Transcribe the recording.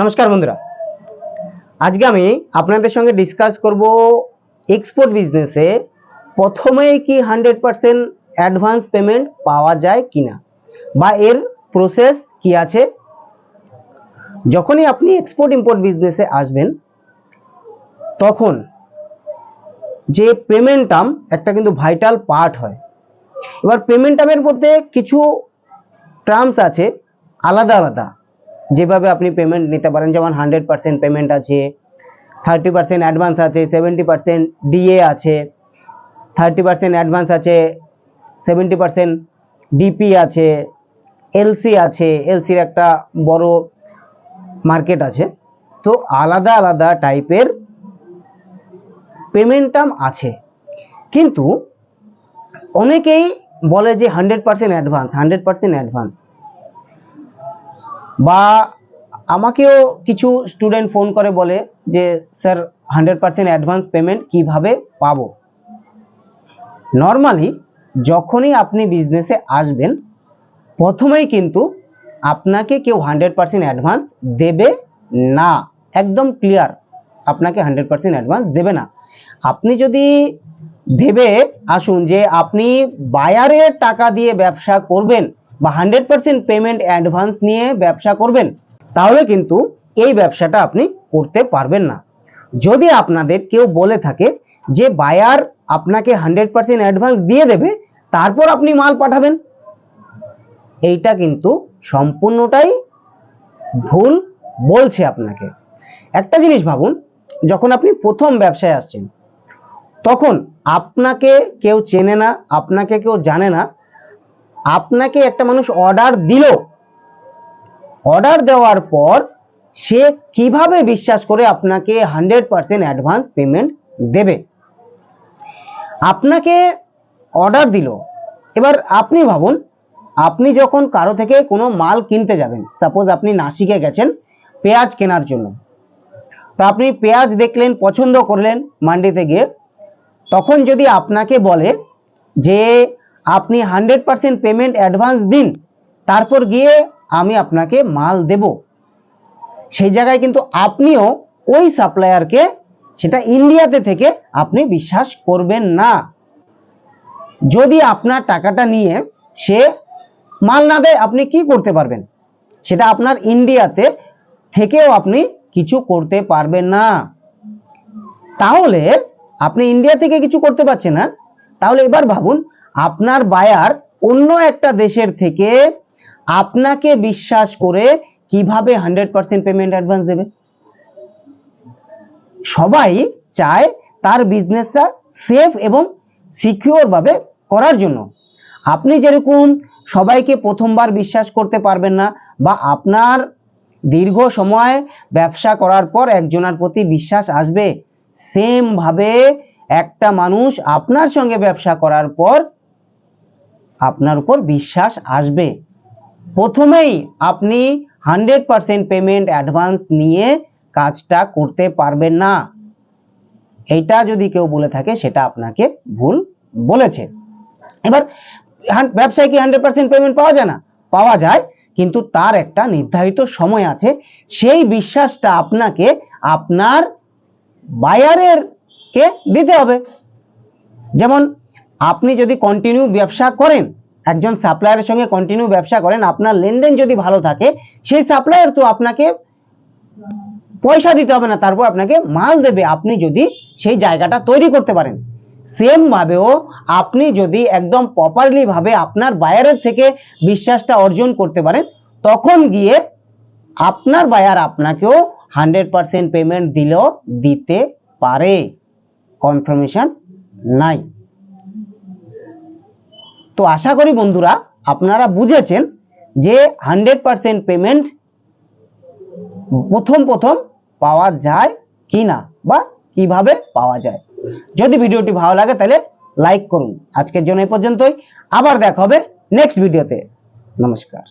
নমস্কার বন্ধুরা। আজকে আমি আপনাদের সঙ্গে ডিসকাস করব এক্সপোর্ট বিজনেসে প্রথমেই কি হান্ড্রেড পার্সেন্ট অ্যাডভান্স পেমেন্ট পাওয়া যায় কিনা বা এর প্রসেস কি আছে। যখনই আপনি এক্সপোর্ট ইম্পোর্ট বিজনেসে আসবেন, তখন যে পেমেন্ট টার্ম একটা কিন্তু ভাইটাল পার্ট হয়। এবার পেমেন্ট টার্মের মধ্যে কিছু টার্মস আছে, আলাদা আলাদা। যেভাবে আপনি পেমেন্ট নিতে পারেন, যেমন হান্ড্রেড পার্সেন্ট পেমেন্ট আছে থার্টি পার্সেন্ট অ্যাডভান্স আছে সেভেন্টি পার্সেন্ট ডিএ আছে থার্টি পার্সেন্ট অ্যাডভান্স আছে সেভেন্টি পার্সেন্ট ডিপি আছে এলসি আছে এলসির একটা বড় মার্কেট আছে। তো আলাদা আলাদা টাইপের পেমেন্ট টার্ম আছে। কিন্তু অনেকেই বলে যে hundred percent advance hundred percent advance বা আমাকেও কিছু স্টুডেন্ট ফোন করে বলে যে sir hundred percent advance payment কীভাবে পাব? নর্মালি যখনই আপনি বিজনেসে আসবেন, প্রথমেই কিন্তু আপনাকে কেউ হান্ড্রেড পার্সেন্ট অ্যাডভান্স দেবে না। একদম ক্লিয়ার আপনাকে হান্ড্রেড পার্সেন্ট অ্যাডভান্স দেবে না। আপনি যদি ভেবে আসুন যে, আপনি বায়ারের টাকা দিয়ে ব্যবসা করবেন বা হান্ড্রেড পার্সেন্ট পেমেন্ট অ্যাডভান্স নিয়ে ব্যবসা করবেন, তাহলে কিন্তু এই ব্যবসাটা আপনি করতে পারবেন না। যদি আপনাদের কেউ বলে থাকে যে, বায়ার আপনাকে হান্ড্রেড পার্সেন্ট অ্যাডভান্স দিয়ে দেবে, তারপর আপনি মাল পাঠাবেন? এইটা কিন্তু সম্পূর্ণটাই ভুল বলছে আপনাকে। একটা জিনিস ভাবুন, যখন আপনি প্রথম ব্যবসায় আসছেন, তখন আপনাকে কেউ চেনে না, আপনাকে কেউ জানে না আপনাকে একটা মানুষ অর্ডার দিল। অর্ডার দেওয়ার পর সে কীভাবে বিশ্বাস করে আপনাকে হান্ড্রেড পার্সেন্ট অ্যাডভান্স পেমেন্ট দেবে? আপনাকে অর্ডার দিল। এবার আপনি ভাবুন, আপনি যখন কারও থেকে কোনো মাল কিনতে যাবেন সাপোজ আপনি নাসিকে গেছেন পেঁয়াজ কেনার জন্য। তো আপনি পেঁয়াজ দেখলেন, পছন্দ করলেন মান্ডিতে গিয়ে, তখন যদি আপনাকে বলে যে আপনি হান্ড্রেড পার্সেন্ট পেমেন্ট অ্যাডভান্স দিন, তারপর গিয়ে আমি আপনাকে মাল দেব। সেই জায়গায় কিন্তু আপনিও ওই সাপ্লায়ারকে সেটা ইন্ডিয়াতে থেকে আপনি বিশ্বাস করবেন না। যদি আপনার টাকাটা নিয়ে সে মাল না দেয়, আপনি কি করতে পারবেন? সেটা আপনার ইন্ডিয়াতে থেকেও আপনি কিছু করতে পারবেন না। তাহলে আপনি ইন্ডিয়া থেকে কিছু করতে পারছেন না। তাহলে এবার ভাবুন আপনার বায়ার অন্য একটা দেশের থেকে আপনাকে বিশ্বাস করে কীভাবে হান্ড্রেড পার্সেন্ট পেমেন্ট অ্যাডভান্স দেবে। সবাই চায় তার বিজনেসটা সেফ এবং সিকিউর ভাবে করার জন্য। আপনি যেরকম সবাইকে প্রথমবার বিশ্বাস করতে পারবেন না বা আপনার দীর্ঘ সময় ব্যবসা করার পর একজনের প্রতি বিশ্বাস আসবে সেম ভাবে একটা মানুষ আপনার সঙ্গে ব্যবসা করার পর আপনার উপর বিশ্বাস আসবে। প্রথমেই আপনি হান্ড্রেড পার্সেন্ট পেমেন্ট অ্যাডভান্স নিয়ে কাজটা করতে পারবেন না। এইটা যদি কেউ বলে থাকে, সেটা আপনাকে ভুল বলেছে। এবার ব্যবসায় কি হান্ড্রেড পার্সেন্ট পেমেন্ট পাওয়া যায় না? পাওয়া যায়, কিন্তু তার একটা নির্ধারিত সময় আছে। সেই বিশ্বাসটা আপনাকে আপনার বায়ারের কে দিতে হবে। যেমন আপনি যদি কন্টিনিউ ব্যবসা করেন, একজন সাপ্লায়ারের সঙ্গে কন্টিনিউ ব্যবসা করেন, আপনার লেনদেন যদি ভালো থাকে, সেই সাপ্লায়ার তো আপনাকে পয়সা দিতে হবে না, তারপর আপনাকে মাল দেবে। আপনি যদি সেই জায়গাটা তৈরি করতে পারেন। সেম ভাবেও আপনি যদি একদম প্রপারলি ভাবে আপনার বায়ারের থেকে বিশ্বাসটা অর্জন করতে পারেন, তখন গিয়ে আপনার বায়ার আপনাকেও হান্ড্রেড পার্সেন্ট পেমেন্ট দিলেও দিতে পারে। কনফার্মেশন নাই। তো আশা করি বন্ধুরা আপনারা বুঝেছেন যে হান্ড্রেড পার্সেন্ট পেমেন্ট প্রথম প্রথম পাওয়া যায় কি না বা কীভাবে পাওয়া যায়। যদি ভিডিওটি ভালো লাগে তাহলে লাইক করুন। আজকের জন্য এই পর্যন্তই। আবার দেখা হবে নেক্সট ভিডিওতে নমস্কার।